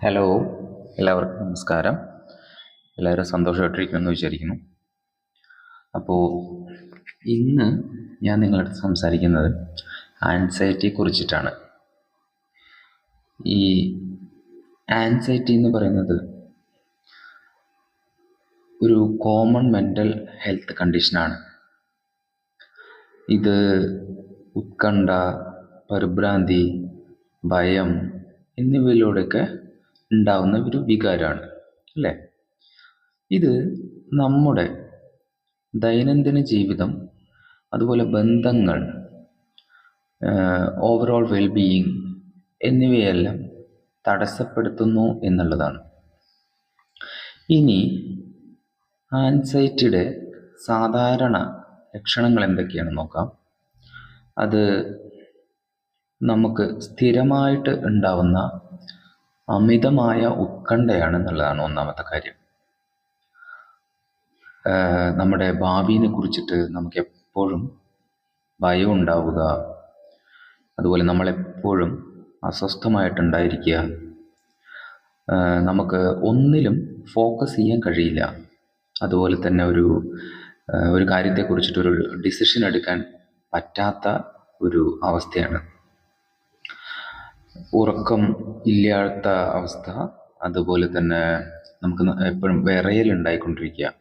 Hello എല്ലാവർക്കും നമസ്കാരം. എല്ലാവരും സന്തോഷമായിട്ടിരിക്കുമെന്ന് വിചാരിക്കുന്നു. അപ്പോൾ ഇന്ന് ഞാൻ നിങ്ങളടുത്ത് സംസാരിക്കുന്നത് ആൻസൈറ്റിയെ കുറിച്ചിട്ടാണ്. ഈ ആൻസൈറ്റി എന്ന് പറയുന്നത് ഒരു കോമൺ മെന്റൽ ഹെൽത്ത് കണ്ടീഷനാണ് ഇത് ഉത്കണ്ഠ പരിഭ്രാന്തി ഭയം എന്നിവയിലൂടെയൊക്കെ ഉണ്ടാവുന്ന ഒരു വികാരമാണ് അല്ലേ? ഇത് നമ്മുടെ ദൈനംദിന ജീവിതം അതുപോലെ ബന്ധങ്ങൾ ഓവറോൾ വെൽബീയിങ് എന്നിവയെല്ലാം തടസ്സപ്പെടുത്തുന്നു എന്നുള്ളതാണ്. ഇനി ആൻസൈറ്റിയുടെ സാധാരണ ലക്ഷണങ്ങൾ എന്തൊക്കെയാണ് നോക്കാം. അത് നമുക്ക് സ്ഥിരമായിട്ട് ഉണ്ടാവുന്ന അമിതമായ ഉത്കണ്ഠയാണ് എന്നുള്ളതാണ് ഒന്നാമത്തെ കാര്യം. നമ്മുടെ ഭാവിയെ കുറിച്ചിട്ട് നമുക്ക് എപ്പോഴും ഭയം ഉണ്ടാവുക അതുപോലെ നമ്മളെപ്പോഴും അസ്വസ്ഥമായിട്ടുണ്ടായിരിക്കുക. നമുക്ക് ഒന്നിലും ഫോക്കസ് ചെയ്യാൻ കഴിയില്ല. അതുപോലെ തന്നെ ഒരു ഒരു കാര്യത്തെക്കുറിച്ചിട്ടൊരു ഡിസിഷൻ എടുക്കാൻ പറ്റാത്ത ഒരു അവസ്ഥയാണ്. ഉറക്കം ഇല്ലാത്ത അവസ്ഥ. അതുപോലെ തന്നെ നമുക്ക് എപ്പോഴും വിറയൽ ഉണ്ടായിക്കൊണ്ടിരിക്കുക.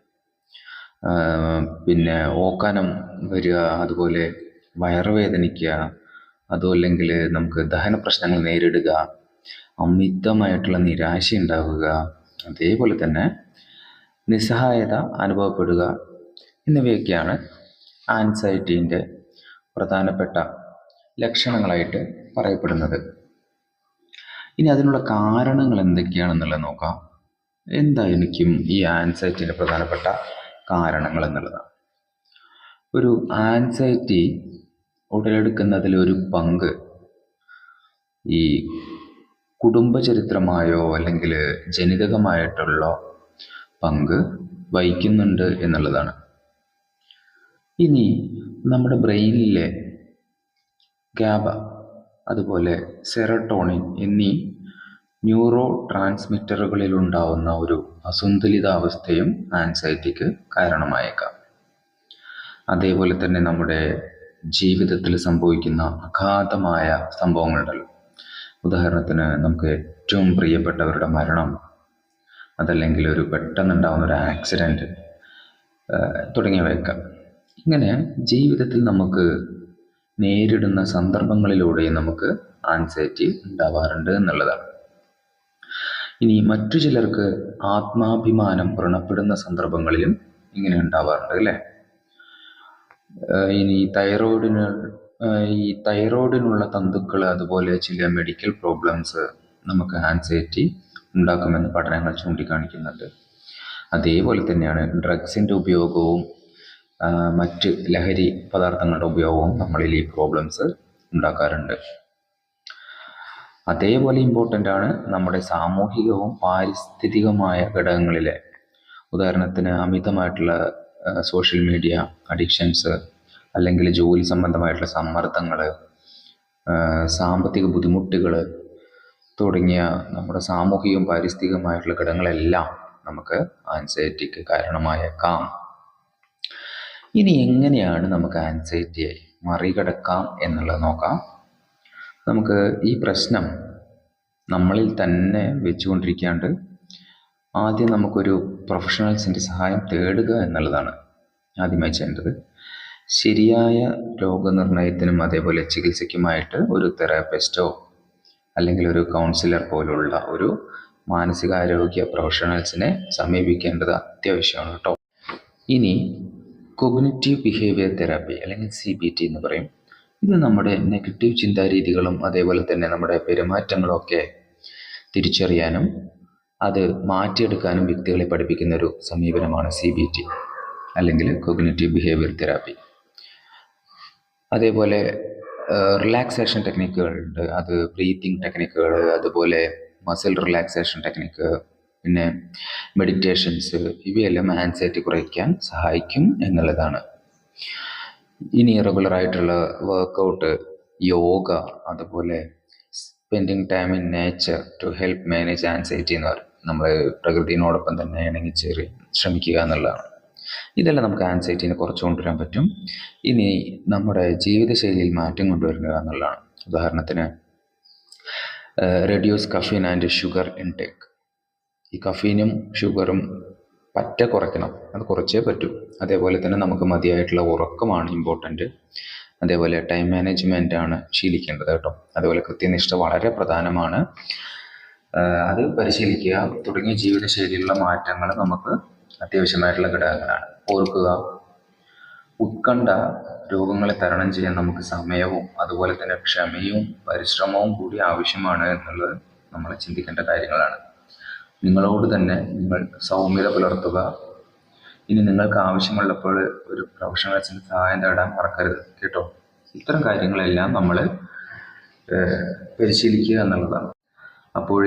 പിന്നെ ഓക്കാനം വരിക അതുപോലെ വയറുവേദനിക്കുക അതുമല്ലെങ്കിൽ നമുക്ക് ദഹന പ്രശ്നങ്ങൾ നേരിടുക അമിതമായിട്ടുള്ള നിരാശ ഉണ്ടാവുക അതേപോലെ തന്നെ നിസ്സഹായത അനുഭവപ്പെടുക എന്നിവയൊക്കെയാണ് ആൻസൈറ്റീന്റെ പ്രധാനപ്പെട്ട ലക്ഷണങ്ങളായിട്ട് പറയപ്പെടുന്നത്. ഇനി അതിനുള്ള കാരണങ്ങൾ എന്തൊക്കെയാണെന്നുള്ളത് നോക്കാം. എന്തായിരിക്കും ഈ ആൻസൈറ്റിന്റെ പ്രധാനപ്പെട്ട കാരണങ്ങൾ എന്നുള്ളതാണ് ഒരു ആൻസൈറ്റി ഉടലെടുക്കുന്നതിൽ ഒരു പങ്ക് ഈ കുടുംബചരിത്രമായോ അല്ലെങ്കിൽ ജനിതകമായിട്ടുള്ള പങ്ക് വഹിക്കുന്നുണ്ട് എന്നുള്ളതാണ്. ഇനി നമ്മുടെ ബ്രെയിനിലെ ഗാബ അതുപോലെ സെറട്ടോണിൻ എന്നീ ന്യൂറോ ട്രാൻസ്മിറ്ററുകളിൽ ഉണ്ടാവുന്ന ഒരു അസന്തുലിതാവസ്ഥയും ആൻസൈറ്റിക്ക് കാരണമായേക്കാം. അതേപോലെ തന്നെ നമ്മുടെ ജീവിതത്തിൽ സംഭവിക്കുന്ന അഗാധമായ സംഭവങ്ങളുണ്ടല്ലോ. ഉദാഹരണത്തിന് നമുക്ക് ഏറ്റവും പ്രിയപ്പെട്ടവരുടെ മരണം അതല്ലെങ്കിൽ ഒരു പെട്ടെന്നുണ്ടാകുന്ന ഒരു ആക്സിഡന്റ് തുടങ്ങിയവയൊക്കെ. ഇങ്ങനെ ജീവിതത്തിൽ നമുക്ക് നേരിടുന്ന സന്ദർഭങ്ങളിലൂടെ നമുക്ക് ആൻസൈറ്റി ഉണ്ടാവാറുണ്ട് എന്നുള്ളതാണ്. ഇനി മറ്റു ചിലർക്ക് ആത്മാഭിമാനം വ്രണപ്പെടുന്ന സന്ദർഭങ്ങളിലും ഇങ്ങനെ ഉണ്ടാവാറുണ്ട് അല്ലേ? ഇനി തൈറോയിഡിന് ഈ തൈറോയിഡിനുള്ള തന്തുക്കൾ അതുപോലെ ചില മെഡിക്കൽ പ്രോബ്ലംസ് നമുക്ക് ആൻസൈറ്റി ഉണ്ടാക്കുമെന്ന് പഠനങ്ങൾ ചൂണ്ടിക്കാണിക്കുന്നുണ്ട്. അതേപോലെ തന്നെയാണ് ഡ്രഗ്സിന്റെ ഉപയോഗവും മറ്റ് ലഹരി പദാർത്ഥങ്ങളുടെ ഉപയോഗവും നമ്മളിൽ ഈ പ്രോബ്ലംസ് ഉണ്ടാക്കാറുണ്ട്. അതേപോലെ ഇമ്പോർട്ടന്റ് ആണ് നമ്മുടെ സാമൂഹികവും പാരിസ്ഥിതികമായ ഘടകങ്ങളിലെ ഉദാഹരണത്തിന് അമിതമായിട്ടുള്ള സോഷ്യൽ മീഡിയ അഡിക്ഷൻസ് അല്ലെങ്കിൽ ജോലി സംബന്ധമായിട്ടുള്ള സമ്മർദ്ദങ്ങൾ സാമ്പത്തിക ബുദ്ധിമുട്ടുകൾ തുടങ്ങിയ നമ്മുടെ സാമൂഹികവും പാരിസ്ഥിതികമായിട്ടുള്ള ഘടകങ്ങളെല്ലാം നമുക്ക് ആൻസൈറ്റിക്ക് കാരണമായേക്കാം. ഇനി എങ്ങനെയാണ് നമുക്ക് ആൻസൈറ്റിയെ മറികടക്കാം എന്നുള്ളത് നോക്കാം. നമുക്ക് ഈ പ്രശ്നം നമ്മളിൽ തന്നെ വെച്ചുകൊണ്ടിരിക്കാണ്ട് ആദ്യം നമുക്കൊരു പ്രൊഫഷണൽസിന്റെ സഹായം തേടുക എന്നുള്ളതാണ് ആദ്യമായി ചെയ്യേണ്ടത്. ശരിയായ രോഗനിർണയത്തിനും അതേപോലെ ചികിത്സയ്ക്കുമായിട്ട് ഒരു തെറാപ്പിസ്റ്റോ അല്ലെങ്കിൽ ഒരു കൗൺസിലർ പോലുള്ള ഒരു മാനസികാരോഗ്യ പ്രൊഫഷണൽസിനെ സമീപിക്കേണ്ടത് അത്യാവശ്യമാണ് കേട്ടോ. ഇനി കൊഗ്നിറ്റീവ് ബിഹേവിയർ തെറാപ്പി അല്ലെങ്കിൽ സി ബി ടി എന്ന് പറയും. ഇത് നമ്മുടെ നെഗറ്റീവ് ചിന്താരീതികളും അതേപോലെ തന്നെ നമ്മുടെ പെരുമാറ്റങ്ങളൊക്കെ തിരിച്ചറിയാനും അത് മാറ്റിയെടുക്കാനും വ്യക്തികളെ പഠിപ്പിക്കുന്ന ഒരു സമീപനമാണ് സി ബി ടി അല്ലെങ്കിൽ കൊഗ്നറ്റീവ് ബിഹേവിയർ തെറാപ്പി അതേപോലെ റിലാക്സേഷൻ ടെക്നിക്കുകളുണ്ട് അത് ബ്രീത്തിങ് ടെക്നിക്കുകൾ അതുപോലെ മസിൽ റിലാക്സേഷൻ ടെക്നിക്ക് പിന്നെ മെഡിറ്റേഷൻസ് ഇവയെല്ലാം ആൻസൈറ്റി കുറയ്ക്കാൻ സഹായിക്കും എന്നുള്ളതാണ്. ഇനി റെഗുലർ ആയിട്ടുള്ള വർക്കൗട്ട് യോഗ അതുപോലെ spending time in nature to help manage anxiety എന്ന് പറയും. നമ്മൾ പ്രകൃതിയോടൊപ്പം തന്നെ ഇണങ്ങി ചേറി ശ്രമിക്കുക എന്നുള്ളതാണ്. ഇതെല്ലാം നമുക്ക് ആൻസൈറ്റീനെ കുറച്ച് കൊണ്ടുവരാൻ പറ്റും. ഇനി നമ്മുടെ ജീവിതശൈലിയിൽ മാറ്റം കൊണ്ടുവരിക എന്നുള്ളതാണ്. ഉദാഹരണത്തിന് reduce caffeine and sugar intake ഈ കഫീനും ഷുഗറും പറ്റ കുറയ്ക്കണം. അത് കുറച്ചേ പറ്റൂ. അതേപോലെ തന്നെ നമുക്ക് മതിയായിട്ടുള്ള ഉറക്കമാണ് ഇമ്പോർട്ടന്റ് അതേപോലെ ടൈം മാനേജ്മെന്റ് ആണ് ശീലിക്കേണ്ടത് കേട്ടോ. അതേപോലെ കൃത്യനിഷ്ഠ വളരെ പ്രധാനമാണ്. അത് പരിശീലിക്കുക. തുടങ്ങിയ ജീവിതശൈലിയിലുള്ള മാറ്റങ്ങൾ നമുക്ക് അത്യാവശ്യമായിട്ടുള്ള ഘടകങ്ങളാണ്. ഓർക്കുക. ഉത്കണ്ഠ രോഗങ്ങളെ തരണം ചെയ്യാൻ നമുക്ക് സമയവും അതുപോലെ തന്നെ ക്ഷമയും പരിശ്രമവും കൂടി ആവശ്യമാണ് എന്നുള്ളത് നമ്മൾ ചിന്തിക്കേണ്ട കാര്യങ്ങളാണ്. നിങ്ങളോട് തന്നെ നിങ്ങൾ സൗമ്യത പുലർത്തുക. ഇനി നിങ്ങൾക്ക് ആവശ്യമുള്ളപ്പോൾ ഒരു പ്രൊഫഷണൽസിന്റെ സഹായം തേടാൻ മറക്കരുത് കേട്ടോ? ഇത്തരം കാര്യങ്ങളെല്ലാം നമ്മൾ പരിശീലിക്കുക എന്നുള്ളതാണ്. അപ്പോൾ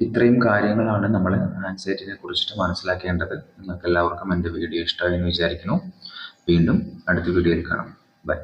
ഇത്രയും കാര്യങ്ങളാണ് നമ്മൾ ആൻസൈറ്റിനെ കുറിച്ചിട്ട് മനസ്സിലാക്കേണ്ടത്. നിങ്ങൾക്ക് എല്ലാവർക്കും എന്റെ വീഡിയോ ഇഷ്ടമായി എന്ന് വിചാരിക്കുന്നു. വീണ്ടും അടുത്ത വീഡിയോയിൽ കാണാം. ബൈ.